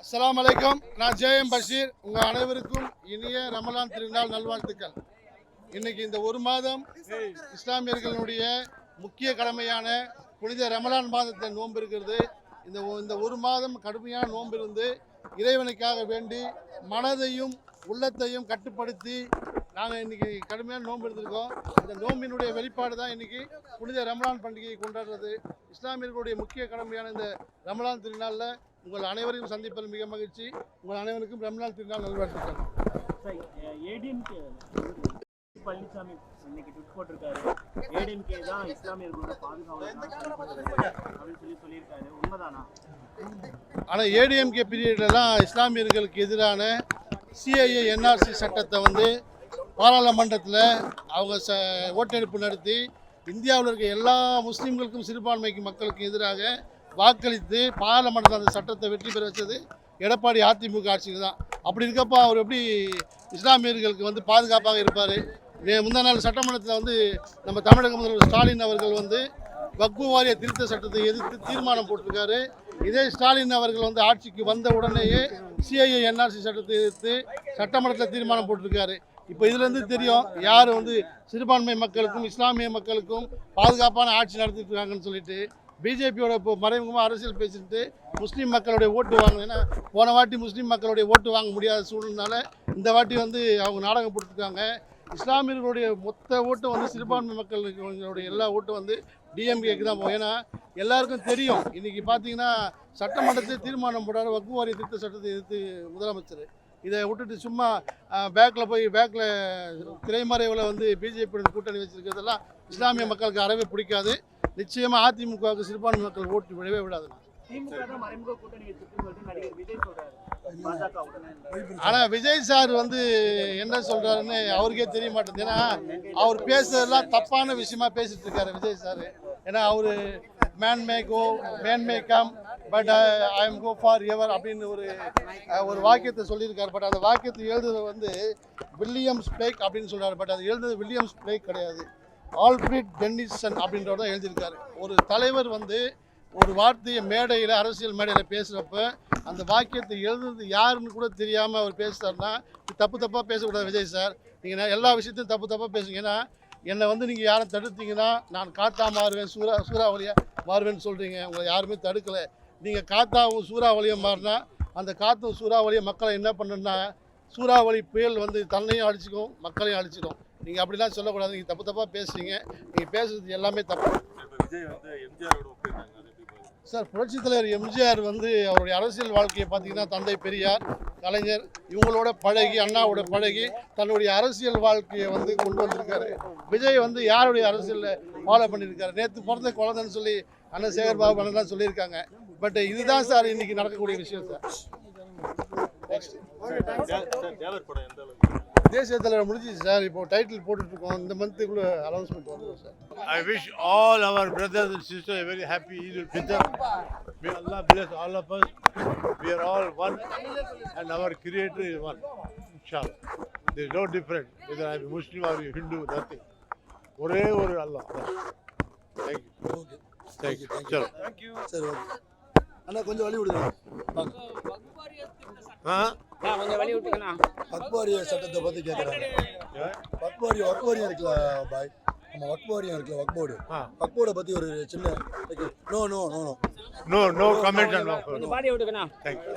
அஸ்லாம் அலைக்கும் நான் ஜேஎம் பஷீர் உங்கள் அனைவருக்கும் இனிய ரமலான் திருநாள் நல்வாழ்த்துக்கள். இன்னைக்கு இந்த ஒரு மாதம் இஸ்லாமியர்களுடைய முக்கிய கடமையான புனித ரமலான் மாதத்தை நோன்பு இருக்கிறது இந்த இந்த ஒரு மாதம் கடுமையான நோன்பு இருந்து இறைவனுக்காக வேண்டி மனதையும் உள்ளத்தையும் கட்டுப்படுத்தி நாங்கள் இன்னைக்கு கடுமையான நோன்பு இருந்திருக்கோம் இந்த நோம்பினுடைய வெளிப்பாடு தான் இன்றைக்கி புனித ரமலான் பண்டிகையை கொண்டாடுறது. இஸ்லாமியர்களுடைய முக்கிய கடமையான இந்த ரமலான் திருநாளில் உங்கள் அனைவரையும் சந்திப்பதில் மிக மகிழ்ச்சி. உங்கள் அனைவருக்கும் ரமலான் திருநாள் நல்வாழ்த்துக்கள். பழனிசாமி இன்னைக்கு ட்விட் போட்டிருக்காரு. ஏடிஎம்கே தான் இஸ்லாமியர்களோட பாதுகாவலர் அப்படின்னு சொல்லி சொல்லியிருக்காரு. உண்மைதானா? ஆனால் ஏடிஎம்கே பீரியட்லலாம் இஸ்லாமியர்களுக்கு எதிரான சிஐஏ என்ஆர்சி சட்டத்தை வந்து பாராளுமன்றத்தில் அவங்க ச ஓட்டெடுப்பு நடத்தி இந்தியாவில் இருக்க எல்லா முஸ்லீம்களுக்கும் சிறுபான்மைக்கு மக்களுக்கும் எதிராக வாக்களித்து பாராளுமன்றத்தில் அந்த சட்டத்தை வெற்றி பெற வச்சது எடப்பாடி அதிமுக ஆட்சியில் தான். அப்படி இருக்கப்போ அவர் எப்படி இஸ்லாமியர்களுக்கு வந்து பாதுகாப்பாக இருப்பார்? முந்தா நாள் சட்டமன்றத்தில் வந்து நம்ம தமிழக முதல்வர் ஸ்டாலின் அவர்கள் வந்து வக்பு வாரிய திருத்த சட்டத்தை எதிர்த்து தீர்மானம் போட்டிருக்காரு. இதே ஸ்டாலின் அவர்கள் வந்து ஆட்சிக்கு வந்த உடனேயே சிஐஏ என்ஆர்சி சட்டத்தை எதிர்த்து சட்டமன்றத்தில் தீர்மானம் போட்டிருக்காரு. இப்போ இதுலேருந்து தெரியும் யார் வந்து சிறுபான்மை மக்களுக்கும் இஸ்லாமிய மக்களுக்கும் பாதுகாப்பான ஆட்சி நடத்திட்டு இருக்காங்கன்னு சொல்லிட்டு பிஜேபியோட இப்போ மறைமுகமாக அரசியல் பேசிட்டு முஸ்லீம் மக்களுடைய ஓட்டு வாங்கினா போன வாட்டி முஸ்லீம் மக்களுடைய ஓட்டு வாங்க முடியாத சூழ்நிலை இந்த வாட்டி வந்து அவங்க நாடகம் போட்டுருக்காங்க. இஸ்லாமியர்களுடைய மொத்த ஓட்டு வந்து சிறுபான்மை மக்களுடைய எல்லா ஓட்டும் வந்து டிஎம்கேக்கு தான் போகும். ஏன்னா எல்லாருக்கும் தெரியும். இன்றைக்கி பார்த்தீங்கன்னா சட்டமன்றத்தில் தீர்மானம் போடாத வக்கு வாரிய திருத்த சட்டத்தை எதிர்த்து முதலமைச்சர். இதை விட்டுட்டு சும்மா பேக்கில் போய் பேக்கில் திரைமறைவில் வந்து பிஜேபி கூட்டணி வச்சிருக்கிறதெல்லாம் இஸ்லாமிய மக்களுக்கு அறவே பிடிக்காது. நிச்சயமாக அதிமுகவுக்கு சிறுபான்மை மக்கள் ஓட்டு விடவே விடாது. ஆனால் விஜய் சார் வந்து என்ன சொல்கிறாருன்னு அவருக்கே தெரிய மாட்டேங்குது. ஏன்னா அவர் பேசுறதெல்லாம் தப்பான விஷயமா பேசிட்டு இருக்காரு விஜய் சார். ஏன்னா அவர் man may go man may come but I am go forever எவர் அப்படின்னு ஒரு ஒரு வாக்கியத்தை சொல்லியிருக்காரு. பட் அந்த வாக்கியத்தை எழுதுறது வந்து வில்லியம்ஸ் பிளேக் அப்படின்னு சொல்றாரு. பட் அது எழுதுறது வில்லியம்ஸ் பிளேக் கிடையாது. ஆல்ஃபிரிட் டென்னிசன் அப்படின்றவர் தான் எழுதியிருக்காரு. ஒரு தலைவர் வந்து ஒரு வார்த்தையை மேடையில் அரசியல் மேடையில் பேசுகிறப்ப அந்த வாக்கியத்தை எழுதுறது யாருன்னு கூட தெரியாமல் அவர் பேசுகிறாருன்னா தப்பு தப்பாக பேசக்கூடாது விஜய் சார். நீங்கள் எல்லா விஷயத்தையும் தப்பு தப்பாக பேசுங்க ஏன்னா என்னை வந்து நீங்கள் யாரும் தடுத்தீங்கன்னா நான் காத்தா மாறுவேன் சூறா சூறாவளியாக மாறுவேன்னு சொல்கிறீங்க உங்களை யாருமே தடுக்கலை. நீங்கள் காத்தாவும் சூறாவளியும் மாறினா அந்த காற்றும் சூறாவளியை மக்களை என்ன பண்ணுன்னா சூறாவளி புயல் வந்து தன்னையும் அழிச்சிக்கும் மக்களையும் அழிச்சிடும் நீங்கள் அப்படிலாம் சொல்லக்கூடாது. நீங்கள் தப்பு தப்பாக பேசுறீங்க. நீங்கள் பேசுறது எல்லாமே தப்பு? சார் புரட்சித் தலைவர் எம்ஜிஆர் வந்து அவருடைய அரசியல் வாழ்க்கையை பார்த்தீங்கன்னா தந்தை பெரியார் கலைஞர் இவங்களோட பழகி அண்ணாவோட பழகி தன்னுடைய அரசியல் வாழ்க்கையை வந்து கொண்டு வந்திருக்காரு. விஜய் வந்து யாருடைய அரசியலில் ஃபாலோ பண்ணியிருக்காரு? நேற்று பிறந்த குழந்தைன்னு சொல்லி அண்ணன் சேகர் பாபு அண்ணன் தான் சொல்லியிருக்காங்க. பட் இதுதான் சார் இன்னைக்கு நடக்கக்கூடிய விஷயம் சார். நெக்ஸ்ட் தேசிய தலைவர் முடிஞ்சிச்சு சார் இப்போ டைட்டில் போட்டுட்டு இருக்கோம் இந்த மந்த்துக்குள்ள அனௌன்ஸ்மெண்ட் வந்துடும் sir I wish all our brothers and sisters a very happy Eid al-Fitr. May Allah bless all of us. We are all one and our Creator is one. Inshallah. There is no difference whether I am Muslim or Hindu, nothing. ஒரே ஒரு Allah thank you thank you சலோ சரி okay அண்ணா கொஞ்சம் வழி விடுங்க ஆ கொஞ்சம் வழி விட்டுக்கண்ணா. வக்வாரிய சட்டத்தை பத்தி கேட்குறாங்க வக்வாரியம் வக்வாரியம் இருக்குல்ல பாய். நம்ம வக்வாரியம் இருக்குல்ல வக்போர்டு. வக்போர்டை பத்தி ஒரு சின்ன no no no no. No no comment கொஞ்சம் பாடி விட்டுக்கண்ணா. Thank you